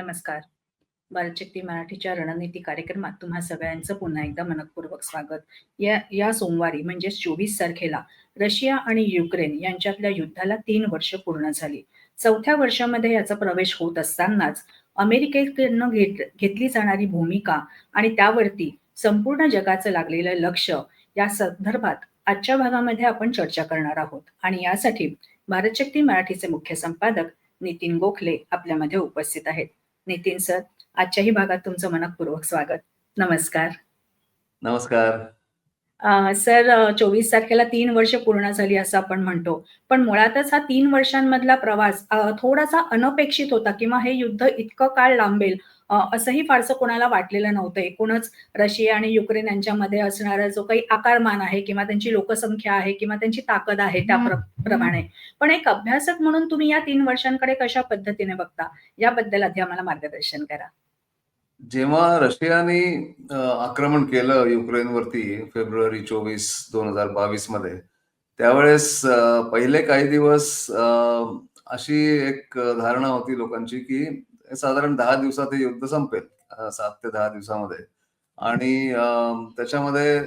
नमस्कार. बालशक्ती मराठीच्या रणनीती कार्यक्रमात तुम्हा सगळ्यांचं पुन्हा एकदा मनपूर्वक स्वागत. या या सोमवारी म्हणजेच 24 तारखेला रशिया आणि युक्रेन यांच्यातल्या युद्धाला तीन वर्ष पूर्ण झाली. चौथ्या वर्षामध्ये याचा प्रवेश होत असतानाच अमेरिकेकडनं घेत घेतली जाणारी भूमिका आणि त्यावरती संपूर्ण जगाचं लागलेलं लक्ष या संदर्भात आजच्या भागामध्ये आपण चर्चा करणार आहोत आणि यासाठी भारतशक्ती मराठीचे मुख्य संपादक नितीन गोखले आपल्यामध्ये उपस्थित आहेत. नितीन सर, आजच्याही भागात तुमचं मनःपूर्वक स्वागत. नमस्कार. नमस्कार. सर 24 तारखेला 3 वर्ष पूर्ण झाली असं आपण म्हणतो. पण मुळातच हा 3 वर्षांमधला प्रवास थोडासा अनपेक्षित होता किंवा हे युद्ध इतकं काळ लांबेल असंही फारसं कोणाला वाटलेलं नव्हतं. एकूणच रशिया आणि युक्रेन यांच्यामध्ये असणारा जो काही आकारमान आहे किंवा त्यांची लोकसंख्या आहे किंवा त्यांची ताकद आहे त्या प्र प्रमाणे. पण एक अभ्यासक म्हणून तुम्ही या 3 वर्षांकडे कशा पद्धतीने बघता? याबद्दल आधी आम्हाला मार्गदर्शन करा. जेव्हा रशियाने आक्रमण केलं युक्रेनवरती फेब्रुवारी 24, 2022 मध्ये त्यावेळेस पहिले काही दिवस अशी एक धारणा होती लोकांची की साधारण दहा दिवसात हे युद्ध संपेल. सात ते दहा दिवसामध्ये आणि त्याच्यामध्ये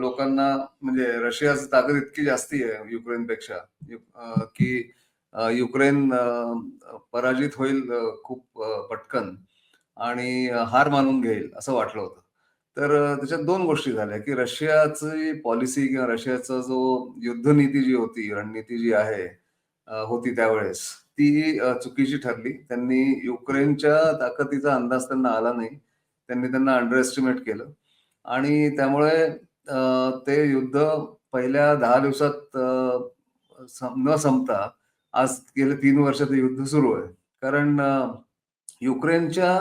लोकांना म्हणजे रशियाची ताकद इतकी जास्ती आहे युक्रेनपेक्षा की युक्रेन पराजित होईल खूप पटकन आणि हार मानून घेईल असं वाटलं होतं. तर त्याच्यात दोन गोष्टी झाल्या, की रशियाची पॉलिसी किंवा रशियाचा जो युद्धनीती जी होती, रणनीती जी आहे होती त्यावेळेस ती चुकीची ठरली. त्यांनी युक्रेनच्या ताकदीचा अंदाज त्यांना आला नाही. त्यांनी त्यांना अंडर एस्टिमेट केलं आणि त्यामुळे ते युद्ध पहिल्या दहा दिवसात न संपता आज गेले तीन वर्ष ते युद्ध सुरू आहे. कारण युक्रेनच्या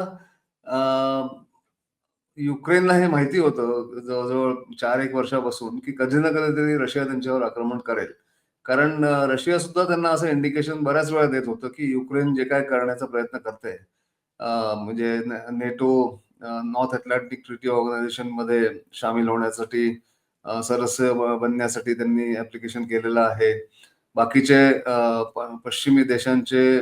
युक्रेनला हे माहिती होतं जवळजवळ चार एक वर्षापासून, की कधी ना कधीतरी रशिया त्यांच्यावर आक्रमण करेल. कारण रशिया सुद्धा त्यांना असं इंडिकेशन बऱ्याच वेळा देत होतं, की युक्रेन जे काय करण्याचा प्रयत्न करते म्हणजे नेटो नॉर्थ अटलांटिक ट्रिटी ऑर्गनायझेशनमध्ये शामिल होण्यासाठी सदस्य बनण्यासाठी त्यांनी ऍप्लिकेशन केलेलं आहे. बाकीचे पश्चिमी देशांचे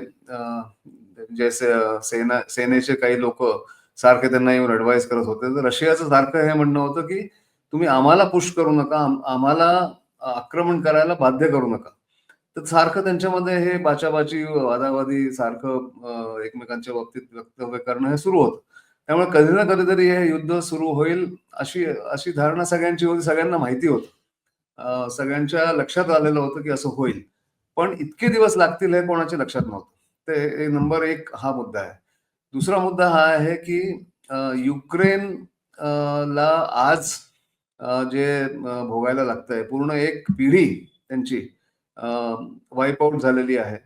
जे सेना सेनेचे काही लोक सारखे त्यांना येऊन ॲडवाईस करत होते. तर रशियाचं सारखं हे म्हणणं होतं, की तुम्ही आम्हाला पुश करू नका. आम्हाला आक्रमण करायला बाध्य करू नका. तर सारखं त्यांच्यामध्ये हे बाचाबाची, वादावादी सारखं एकमेकांच्या बाबतीत वक्तव्य करणं हे सुरू होतं. त्यामुळे कधी ना कधीतरी हे युद्ध सुरू होईल अशी अशी धारणा सगळ्यांची होती. सगळ्यांना माहिती होत सगळ्यांच्या लक्षात आलेलं होतं, की असं होईल. पण इतके दिवस लागतील हे कोणाच्या लक्षात नव्हतं. ते नंबर एक हा मुद्दा आहे. दुसरा मुद्दा हा आहे, की युक्रेन ला आज जे भोगायला भोगायला लागतंय पूर्ण एक पिढी त्यांची वाईप आऊट आउट झालेली आहे.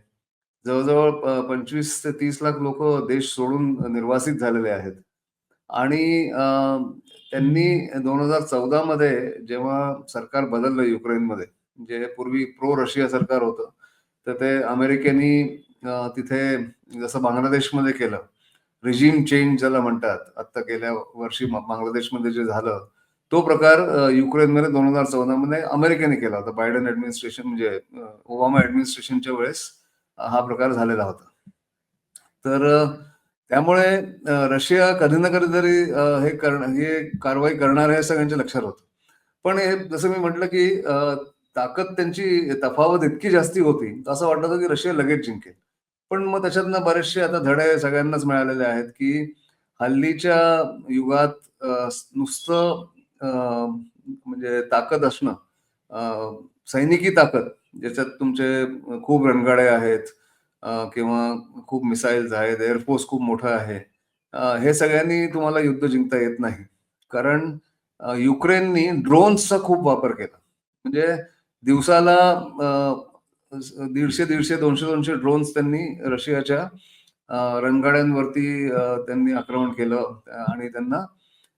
जवळजवळ पंचवीस ते तीस लाख लोक देश सोडून निर्वासित झालेले आहेत. आणि त्यांनी दोन हजार चौदा मध्ये जेव्हा सरकार बदललं युक्रेनमध्ये, जे पूर्वी प्रो रशिया सरकार होतं. तर ते अमेरिकेनी तिथे जसं बांगलादेशमध्ये केलं. रिजिम चेंज ज्याला म्हणतात. आत्ता गेल्या वर्षी बांगलादेशमध्ये जे झालं, तो प्रकार युक्रेनमध्ये दोन हजार चौदामध्ये अमेरिकेने केला होता. बायडन ऍडमिनिस्ट्रेशन म्हणजे ओबामा ऍडमिनिस्ट्रेशनच्या वेळेस हा प्रकार झालेला होता. तर त्यामुळे रशिया कधी ना कधीतरी तरी हे करणं हे कारवाई करणार आहे हे सगळ्यांच्या लक्षात होतं. पण हे जसं मी म्हटलं, की ताकद त्यांची तफावत इतकी जास्ती होती, तर असं वाटत होतं, की रशिया लगेच जिंकेल. पण मग त्याच्यातनं बरेचसे आता धडे सगळ्यांनाच मिळालेले आहेत, की हल्लीच्या युगात नुसतं म्हणजे ताकद असणं सैनिकी ताकद ज्याच्यात तुमचे खूप रणगाडे आहेत किंवा खूप मिसाईल्स आहेत, एअरफोर्स खूप मोठं आहे. हे सगळ्यांनी तुम्हाला युद्ध जिंकता येत नाही. कारण युक्रेननी ड्रोन्सचा खूप वापर केला. म्हणजे दिवसाला दीडशे दीडशे दोनशे दोनशे ड्रोन्स त्यांनी रशियाच्या रणगाड्यांवरती त्यांनी आक्रमण केलं आणि त्यांना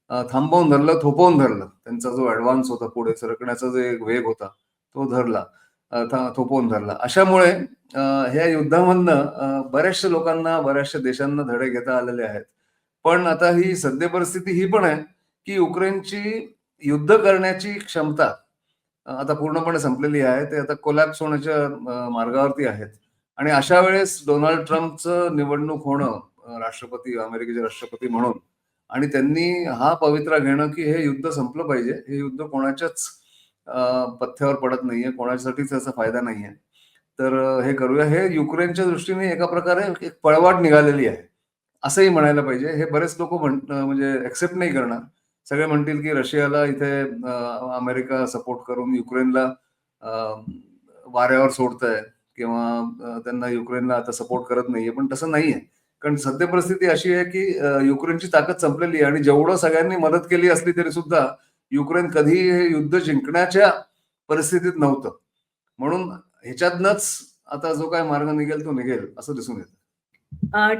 थांबवून धरलं, थोपवून धरलं. त्यांचा जो ऍडव्हान्स होता पुढे सरकण्याचा जो एक वेग होता, तो धरला. थोपवून धरला. अशामुळे ह्या युद्धामधनं बऱ्याचशा लोकांना, बऱ्याचशा देशांना धडे घेता आलेले आहेत. पण आता ही सद्य परिस्थिती ही पण आहे, की युक्रेनची युद्ध करण्याची क्षमता आता पूर्णपणे संपलेली आहे. ते आता कोलॅप्स होण्याच्या मार्गावरती आहेत. आणि अशा वेळेस डोनाल्ड ट्रम्पचं निवडणूक होणं राष्ट्रपती अमेरिकेचे राष्ट्रपती म्हणून आणि त्यांनी हा पवित्रा घेणं की हे युद्ध संपलं पाहिजे. हे युद्ध कोणाच्याच पथ्यावर पडत नाहीये. कोणाच्यासाठीच त्याचा फायदा नाहीये. तर हे करूया. हे युक्रेनच्या दृष्टीने एका प्रकारे एक पळवाट निघालेली आहे. असंही म्हणायला पाहिजे. हे बरेच लोक म्हण म्हणजे ऍक्सेप्ट नाही करणार. सगळे म्हणतील की रशियाला इथे अमेरिका सपोर्ट करून युक्रेनला वाऱ्यावर वाऱ्यावर सोडतंय. किंवा त्यांना युक्रेनला आता सपोर्ट करत नाहीये. पण तसं नाहीये. कारण सध्या परिस्थिती अशी आहे की युक्रेनची ताकद संपलेली आहे आणि जेवढं सगळ्यांनी मदत केली असली तरी सुद्धा युक्रेन कधीही हे युद्ध जिंकण्याच्या परिस्थितीत नव्हतं. म्हणून ह्याच्यातनच आता जो काय मार्ग निघेल तो निघेल असं दिसून येतं.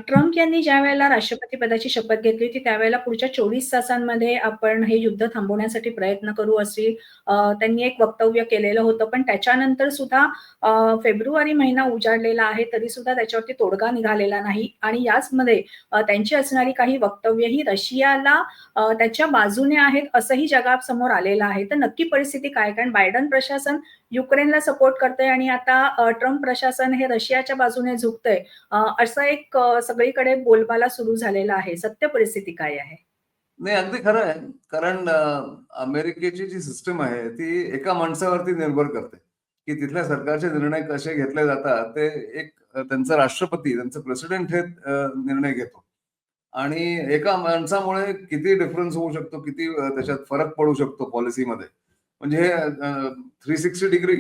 ट्रम्प यांनी ज्या वेळेला राष्ट्रपती पदाची शपथ घेतली होती त्यावेळेला पुढच्या चोवीस तासांमध्ये आपण हे युद्ध थांबवण्यासाठी प्रयत्न करू अशी त्यांनी एक वक्तव्य केलेलं होतं. पण त्याच्यानंतर सुद्धा फेब्रुवारी महिना उजाडलेला आहे तरी सुद्धा त्याच्यावरती तोडगा निघालेला नाही. आणि याचमध्ये त्यांची असणारी काही वक्तव्य ही रशियाला त्याच्या बाजूने आहेत असंही जगासमोर आलेलं आहे. तर नक्की परिस्थिती काय? कारण बायडन प्रशासन युक्रेनला सपोर्ट करतंय आणि आता ट्रम्प प्रशासन हे रशियाच्या बाजूने झुकतंय. असं एक सगळीकडे बोलबाला सुरू झालेला आहे. सत्य परिस्थिती काय आहे? नाही अगदी खरं आहे. कारण अमेरिकेची जी सिस्टम आहे ती एका माणसावरती निर्भर करते. की तिथल्या सरकारचे निर्णय कसे घेतले जातात ते एक त्यांचा राष्ट्रपती त्यांचं प्रेसिडेंट हे निर्णय घेतो. आणि एका माणसामुळे किती डिफरन्स होऊ शकतो किती त्याच्यात फरक पडू शकतो पॉलिसीमध्ये म्हणजे हे थ्री सिक्स्टी डिग्री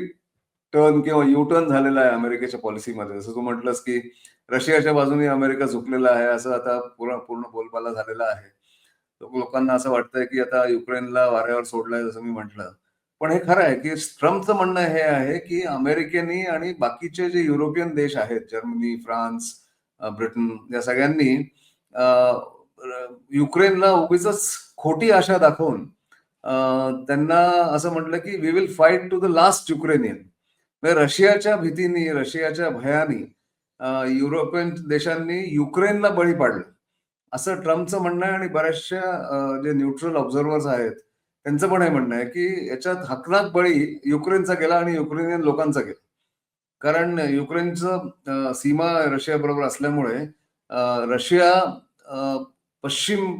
टर्न किंवा यू टर्न झालेला आहे अमेरिकेच्या पॉलिसीमध्ये. जसं तू म्हटलंस की रशियाच्या बाजूने अमेरिका झुकलेला आहे असं आता पूर्ण पूर्ण बोलबाला झालेला आहे. लोकांना असं वाटतंय की आता युक्रेनला वाऱ्यावर सोडलंय जसं मी म्हटलं. पण हे खरं आहे की ट्रम्पचं म्हणणं हे आहे की अमेरिकेनी आणि बाकीचे जे युरोपियन देश आहेत जर्मनी फ्रान्स ब्रिटन या सगळ्यांनी युक्रेनला उगीच खोटी आशा दाखवून त्यांना असं म्हटलं की we will fight to the last Ukrainian म्हणजे रशियाच्या भीतीने रशियाच्या भयानी युरोपियन देशांनी युक्रेनला बळी पाडलं. असं ट्रम्पचं म्हणणं आहे आणि बऱ्याचशा जे न्यूट्रल ऑब्झर्वर्स आहेत त्यांचं पण हे म्हणणं आहे की याच्यात हकनाक बळी युक्रेनचा गेला आणि युक्रेनियन लोकांचा गेला. कारण युक्रेनचं सीमा रशिया बरोबर असल्यामुळे रशिया पश्चिम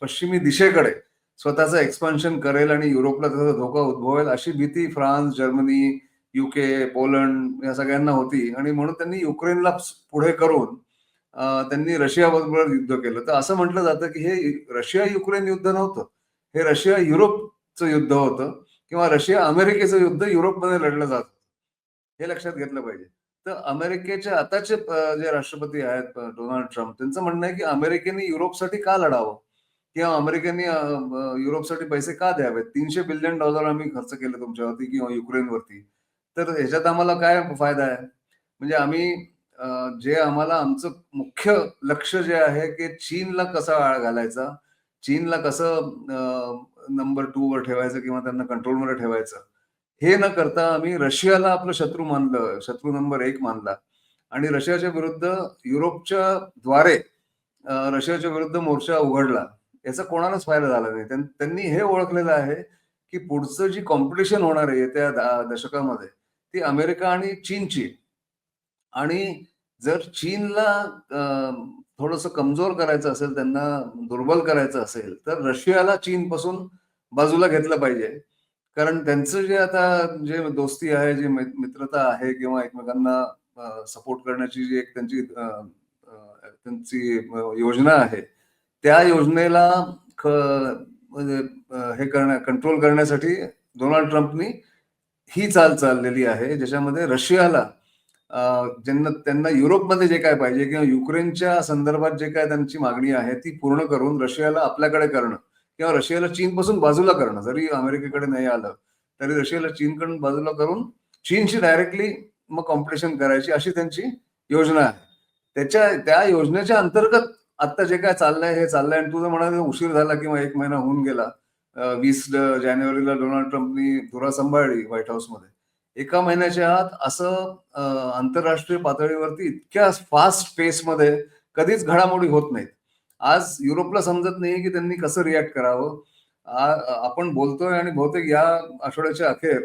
पश्चिमी दिशेकडे स्वतःचं एक्सपान्शन करेल आणि युरोपला त्याचा धोका उद्भवेल अशी भीती फ्रान्स जर्मनी युके पोलंड या सगळ्यांना होती. आणि म्हणून त्यांनी युक्रेनला पुढे करून त्यांनी रशियाबरोबर युद्ध केलं. तर असं म्हटलं जातं की हे रशिया युक्रेन युद्ध नव्हतं. हे रशिया युरोपचं युद्ध होतं किंवा रशिया अमेरिकेचं युद्ध युरोपमध्ये लढलं जात हे लक्षात घेतलं पाहिजे. तर अमेरिकेचे आताचे जे राष्ट्रपती आहेत डोनाल्ड ट्रम्प त्यांचं म्हणणं आहे की अमेरिकेने युरोपसाठी का लढावं? किंवा अमेरिकेने युरोपसाठी पैसे का द्यावेत? तीनशे बिलियन डॉलर आम्ही खर्च केले तुमच्यावरती किंवा युक्रेनवरती. तर ह्याच्यात आम्हाला काय फायदा आहे? म्हणजे आम्ही जे आम्हाला आमचं मुख्य लक्ष जे आहे की चीनला कसा आळ घालायचा? चीनला कसं नंबर टू वर ठेवायचं किंवा त्यांना कंट्रोलमध्ये ठेवायचं? हे न करता आम्ही रशियाला आपलं शत्रू मानलं शत्रू नंबर एक मानला. आणि रशियाच्या विरुद्ध युरोपच्या द्वारे रशियाच्या विरुद्ध मोर्चा उघडला. याचा कोणालाच फायदा झाला नाही. त्यांनी हे ओळखलेलं आहे की पुढचं जी कॉम्पिटिशन होणार आहे येत्या दशकामध्ये ती अमेरिका आणि चीनची. आणि जर चीनला थोडस कमजोर करायचं असेल त्यांना दुर्बल करायचं असेल तर रशियाला चीन पासून बाजूला घेतलं पाहिजे. कारण त्यांचं जे आता जे दोस्ती आहे जी मित्रता आहे किंवा एकमेकांना सपोर्ट करण्याची जी एक त्यांची त्यांची योजना आहे त्या योजनेला ख- म्हणजे हे करण्या कंट्रोल करण्यासाठी डोनाल्ड ट्रम्पनी ही चाल चाललेली आहे ज्याच्यामध्ये रशियाला ज्यांना त्यांना युरोपमध्ये जे काय पाहिजे किंवा युक्रेनच्या संदर्भात जे काय त्यांची मागणी आहे ती पूर्ण करून रशियाला आपल्याकडे करणं किंवा रशियाला चीनपासून बाजूला करणं जरी अमेरिकेकडे नाही आलं तरी रशियाला चीनकडून बाजूला करून चीनशी डायरेक्टली मग कॉम्पिटिशन करायची अशी त्यांची योजना आहे. त्याच्या त्या योजनेच्या अंतर्गत आता जे काय चाललंय हे चाललंय आणि तुझं म्हणाल उशीर झाला किंवा एक महिना होऊन गेला वीस जानेवारीला डोनाल्ड ट्रम्पनी धुरा सांभाळली व्हाईट हाऊसमध्ये. एका महिन्याच्या आत असं आंतरराष्ट्रीय पातळीवरती इतक्या फास्ट पेसमध्ये कधीच घडामोडी होत नाहीत. आज युरोपला समजत नाही की त्यांनी कसं रिॲक्ट करावं. आपण बोलतोय आणि बहुतेक या आठवड्याच्या अखेर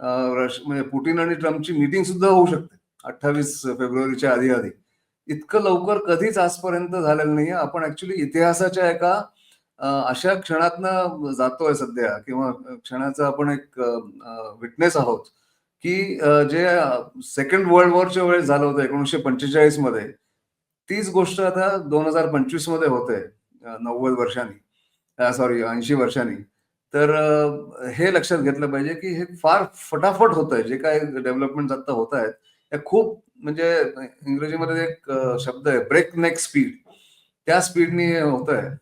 म्हणजे पुटीन आणि ट्रम्पची मीटिंग सुद्धा होऊ शकते अठ्ठावीस फेब्रुवारीच्या आधी आधी. इतकं लवकर कधीच आजपर्यंत झालेलं नाहीये. आपण ऍक्च्युली इतिहासाच्या एका अशा क्षणातनं जातोय सध्या किंवा क्षणाचा आपण एक विटनेस आहोत की जे सेकंड वर्ल्ड वॉरच्या वेळेस झालं होतं एकोणीसशे पंचेचाळीसमध्ये तीच गोष्ट आता दोन हजार पंचवीसमध्ये होते नव्वद वर्षांनी सॉरी ऐंशी वर्षांनी. तर हे लक्षात घेतलं पाहिजे की हे फार फटाफट होत आहे जे काय डेव्हलपमेंट आता होत आहेत त्या खूप म्हणजे इंग्रजीमध्ये एक शब्द आहे ब्रेक नेक स्पीड त्या स्पीडनी होत आहे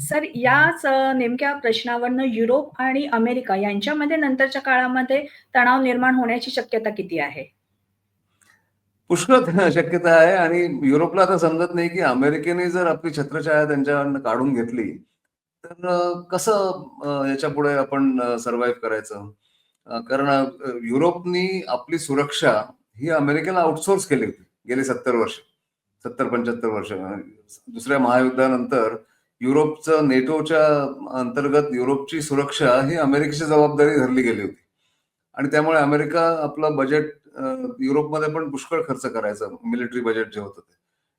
सर याच नेमक्या प्रश्नावरनं युरोप आणि अमेरिका यांच्यामध्ये नंतरच्या काळामध्ये तणाव निर्माण होण्याची शक्यता किती आहे? पुष्कळ शक्यता आहे आणि युरोपला आता समजत नाही की अमेरिकेने जर आपली छत्रछाया त्यांच्याकडनं काढून घेतली तर कसं याच्यापुढे आपण सर्व्हाइव्ह करायचं? कारण युरोपनी आपली सुरक्षा ही अमेरिकेला आउटसोर्स केली होती गेली सत्तर वर्ष सत्तर पंच्याहत्तर वर्ष. दुसऱ्या महायुद्धानंतर युरोपचं नेटोच्या अंतर्गत युरोपची सुरक्षा ही अमेरिकेची जबाबदारी धरली गेली होती. आणि त्यामुळे अमेरिका आपलं बजेट युरोपमध्ये पण पुष्कळ खर्च करायचं मिलिटरी बजेट जे होतं ते.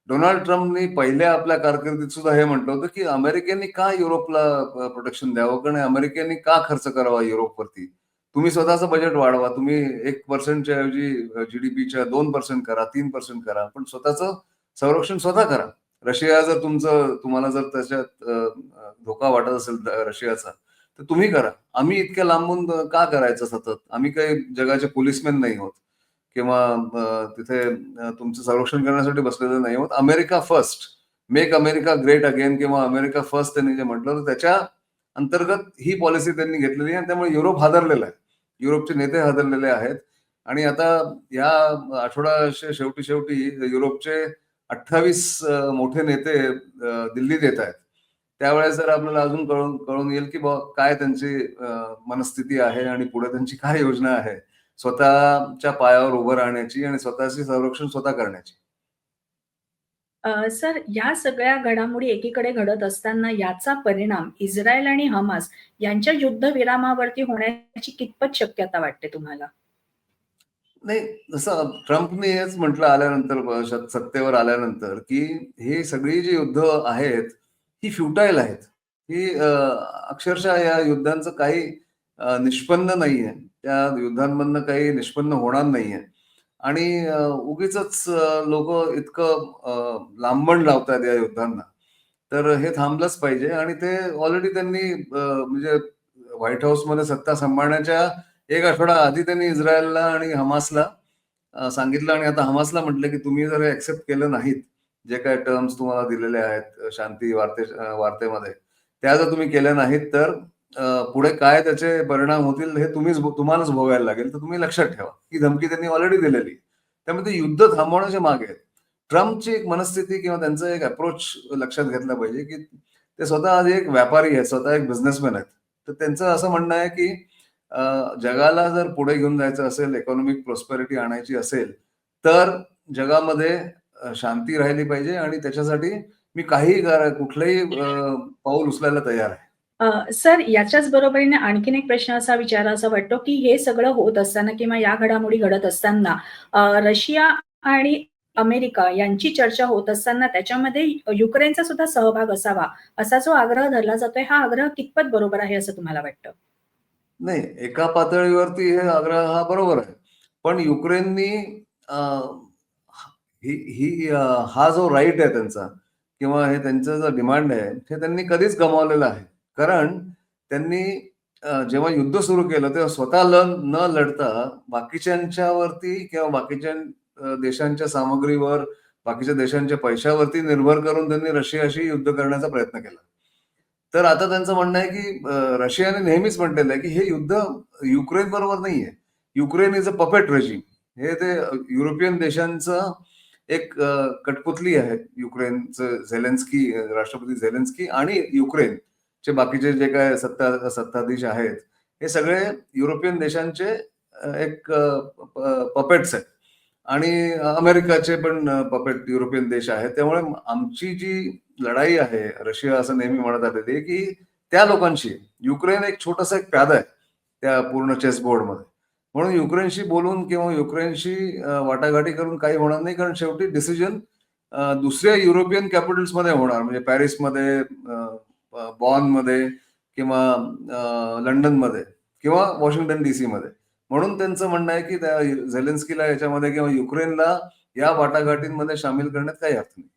डोनाल्ड ट्रम्पनी पहिल्या आपल्या कारकिर्दीत सुद्धा हे म्हटलं होतं की अमेरिकेने का युरोपला प्रोटेक्शन द्यावं कारण अमेरिकेने का खर्च करावा युरोपवरती? तुम्ही स्वतःचं बजेट वाढवा. तुम्ही एक पर्सेंटच्या ऐवजी जीडीपीच्या दोन पर्सेंट करा तीन पर्सेंट करा. पण स्वतःचं संरक्षण स्वतः करा. रशिया जर तुमचं तुम्हाला जर त्याच्यात धोका वाटत असेल रशियाचा तर तुम्ही करा. आम्ही इतक्या लांबून का करायचं सतत? आम्ही काही जगाचे पोलिसमॅन नाही आहोत किंवा तिथे तुमचं संरक्षण करण्यासाठी बसलेले नाही होत. America first make America great again किंवा अमेरिका फर्स्ट त्यांनी जे म्हटलं तर त्याच्या अंतर्गत ही पॉलिसी त्यांनी घेतलेली आहे आणि त्यामुळे युरोप हादरलेला आहे. युरोपचे नेते हादरलेले आहेत. आणि आता या आठवड्याच्या शेवटी शेवटी युरोपचे अठ्ठावीस मोठे नेते दिल्लीत येत आहेत. त्यावेळेस जर आपल्याला अजून कळून कळून येईल की बुवा काय त्यांची मनस्थिती आहे आणि पुढे त्यांची काय योजना आहे? स्वतःच्या पायावर उभं राहण्याची आणि स्वतःचे संरक्षण स्वतः करण्याची. सर या सगळ्या घडामोडी एकीकडे घडत असताना याचा परिणाम इस्रायल आणि हमास यांच्या युद्धविरामावरती होण्याची कितपत शक्यता वाटते तुम्हाला? नाही जसं ट्रम्पने हेच म्हटलं आल्यानंतर सत्तेवर आल्यानंतर की ही सगळी जी युद्ध आहेत ही फ्युटाईल आहेत. ही अक्षरशः या युद्धांचं काही निष्पन्न नाहीये. त्या युद्धांमधनं काही निष्पन्न होणार नाहीये. आणि उगीच लोक इतकं लांबण लावतात या युद्धांना तर हे थांबलंच पाहिजे आणि ते ऑलरेडी त्यांनी म्हणजे व्हाईट हाऊसमध्ये सत्ता सांभाळण्याच्या एक आठवडा आधी त्यांनी इस्रायलला आणि हमासला सांगितलं आणि आता हमासला म्हटलं की तुम्ही जर एक्सेप्ट केलं नाहीत जे काय टर्म्स तुम्हाला दिलेले आहेत शांती वार्ते वार्तेमध्ये त्या जर तुम्ही केल्या नाहीत तर पुढे काय त्याचे परिणाम होतील हे तुम्हीच तुम्हालाच भोगायला लागेल. तर तुम्ही लक्षात ठेवा. ही धमकी त्यांनी ऑलरेडी दिलेली त्यामुळे ते युद्ध थांबवण्याच्या मागे आहेत. ट्रम्पची एक मनस्थिती किंवा त्यांचं एक अप्रोच लक्षात घेतलं पाहिजे की ते स्वतः आज एक व्यापारी आहेत स्वतः एक बिझनेसमॅन आहेत. तर त्यांचं असं म्हणणं आहे की जगाला जर पुढे घेऊन जायचं असेल इकॉनॉमिक प्रॉस्पेरिटी आणायची असेल तर जगामध्ये शांती राहिली पाहिजे आणि त्याच्यासाठी मी काही करा- कुठलंही पाऊल उचलायला तयार आहे. सर याच्याच बरोबरीने आणखीन एक प्रश्न असा विचारायचा वाटतो की हे सगळं होत असताना किंवा या घडामोडी घडत असताना रशिया आणि अमेरिका यांची चर्चा होत असताना त्याच्यामध्ये युक्रेनचा सुद्धा सहभाग असावा असा जो आग्रह धरला जातोय हा आग्रह कितपत बरोबर आहे असं तुम्हाला वाटतं? नाही एका पातळीवरती हे आग्रह हा बरोबर आहे. पण युक्रेननी ही ही हा जो राईट आहे त्यांचा किंवा हे त्यांचं जो डिमांड आहे हे त्यांनी कधीच गमावलेलं आहे. कारण त्यांनी जेव्हा युद्ध सुरू केलं तेव्हा स्वतः ल न लढता बाकीच्यांच्यावरती किंवा बाकीच्या देशांच्या सामग्रीवर बाकीच्या देशांच्या पैशावरती निर्भर करून त्यांनी रशियाशी युद्ध करण्याचा प्रयत्न केला. तर आता त्यांचं म्हणणं आहे की रशियाने नेहमीच म्हटलेलं आहे की हे युद्ध युक्रेन बरोबर नाहीये Ukraine is a puppet regime हे ते युरोपियन देशांचं एक कठपुतली आहे. युक्रेनचं झेलेन्स्की राष्ट्रपती झेलेन्स्की आणि युक्रेन. चे बाकीचे जे काय सत्ता सत्ताधीश आहेत हे सगळे युरोपियन देशांचे एक पपेट्स आहेत. आणि अमेरिकाचे पण पपेट युरोपियन देश आहेत. त्यामुळे आमची जी लढाई आहे रशिया असं नेहमी म्हणत आलेली आहे की त्या लोकांशी युक्रेन एक छोटासा एक प्यादा आहे त्या पूर्ण चेस बोर्डमध्ये म्हणून युक्रेनशी बोलून किंवा युक्रेनशी वाटाघाटी करून काही होणार नाही कारण शेवटी डिसिजन दुसऱ्या युरोपियन कॅपिटल्समध्ये होणार. म्हणजे पॅरिसमध्ये बॉनमध्ये किंवा लंडन लंडनमध्ये किंवा वॉशिंग्टन डीसी मध्ये म्हणून त्यांचं म्हणणं आहे की त्या झेलेन्स्कीला याच्यामध्ये किंवा युक्रेनला या वाटाघाटींमध्ये सामील करण्यात काही अर्थ नाही.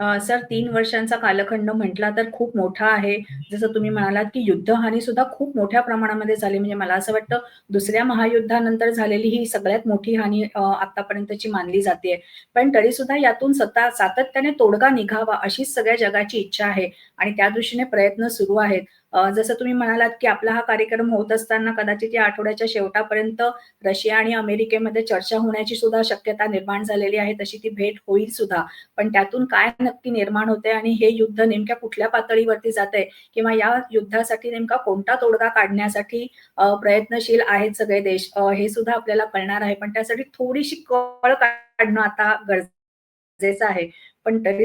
सर तीन वर्षांचा कालखंड म्हटला तर खूप मोठा आहे. जसं तुम्ही म्हणालात, की युद्धहानी सुद्धा खूप मोठ्या प्रमाणामध्ये झाली. म्हणजे मला असं वाटतं दुसऱ्या महायुद्धानंतर झालेली ही सगळ्यात मोठी हानी आतापर्यंतची मानली जातेय. पण तरी सुद्धा यातून सता सातत्याने तोडगा निघावा अशीच सगळ्या जगाची इच्छा आहे आणि त्या दृष्टीने प्रयत्न सुरू आहेत. जसं तुम्ही म्हणालात, की आपला हा कार्यक्रम होत असताना कदाचित या आठवड्याच्या शेवटापर्यंत रशिया आणि अमेरिकेमध्ये चर्चा होण्याची सुद्धा शक्यता निर्माण झालेली आहे. तशी ती भेट होईल सुद्धा. पण त्यातून काय नक्की निर्माण होते आणि हे युद्ध नेमक्या कुठल्या पातळीवरती जाते किंवा या युद्धासाठी नेमका कोणता तोडगा काढण्यासाठी प्रयत्नशील आहेत सगळे देश हे सुद्धा आपल्याला कळणार आहे. पण त्यासाठी थोडीशी कळ काढणं आता गरजेचं आहे. पण तरी